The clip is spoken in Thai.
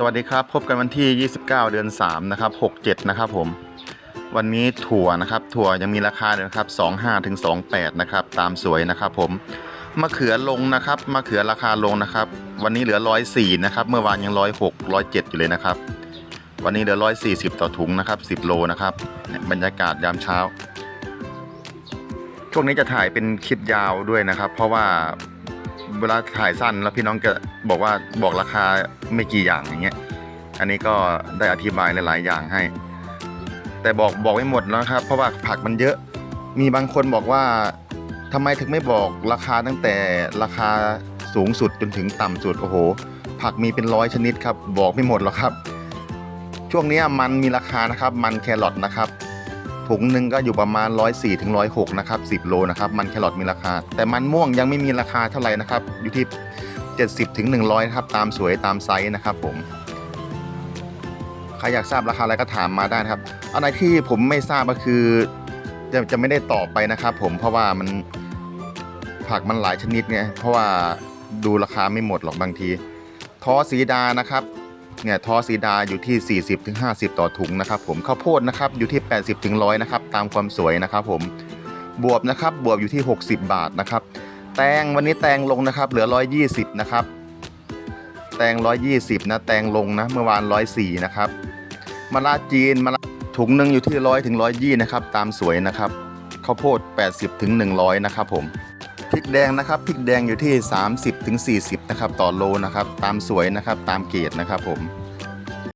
สวัสดีครับ พบกันวันที่ 29 เดือน 3 นะครับ 67 นะครับผม วันนี้ถั่วนะครับ ถั่วยังมีราคาเลยนะครับ 25ถึง28 นะครับ ตามสวยนะครับผม มะเขือลงนะครับ มะเขือราคาลงนะครับ วันนี้เหลือ 104 นะครับ เมื่อวานยัง 106 107 อยู่เลยนะครับ วันนี้เหลือ 140 ต่อถุงนะครับ 10 โลนะครับ บรรยากาศยามเช้า ช่วงนี้จะถ่ายเป็นคลิปยาวด้วยนะครับ เพราะว่า เวลาถ่ายสั้นแล้วพี่น้องจะบอกว่าบอกราคาไม่กี่อย่างอย่างเงี้ย อันนี้ก็ได้อธิบายหลาย ๆ อย่างให้ แต่บอกบอกไม่หมดแล้วนะครับ เพราะว่าผักมันเยอะ มีบางคนบอกว่าทำไมถึงไม่บอกราคาตั้งแต่ราคาสูงสุดจนถึงต่ำสุดโอ้โห ผักมีเป็นร้อยชนิดครับ บอกไม่หมดหรอกครับ ช่วงนี้มันมีราคานะครับ มันแครอทนะครับ ถุงหนึ่งก็อยู่ประมาณ 104ถึง106นะครับ10 โลนะครับมันแครอทมีราคา แต่มันม่วงยังไม่มีราคาเท่าไหร่นะครับอยู่ที่ 70ถึง100ครับตามสวยตามไซส์นะครับผมใครอยากทราบราคาอะไรก็ถามมาได้นะครับอะไรที่ผมไม่ทราบก็คือจะจะไม่ได้ตอบไปนะครับ ผมเพราะว่ามันผักมันหลายชนิดไงเพราะว่าดูราคาไม่หมดหรอกบางทีท้อสีดานะครับ เนี่ยทอสีดาอยู่ที่ 40-50ถึง50 ต่อถุงนะครับผมข้าวโพดนะครับอยู่ที่ 80ถึง100นะครับตามความสวยนะครับผมบวบนะครับบวบอยู่ที่ 60 บาทนะครับแตงวันนี้แตงลงนะครับเหลือ 120นะครับแตง 120 นะ แตงลงนะ เมื่อวาน 104 นะครับมะระจีนมะระถุงหนึ่งอยู่ที่ 100 ถึง 120 นะครับ ตามสวยนะครับ ข้าวโพด 80 ถึง 100 นะครับผม พริกแดงนะครับพริกแดงอยู่ที่ 30ถึง40 นะครับ ต่อโลนะครับ ตามสวยนะครับ ตามเกรดนะครับผม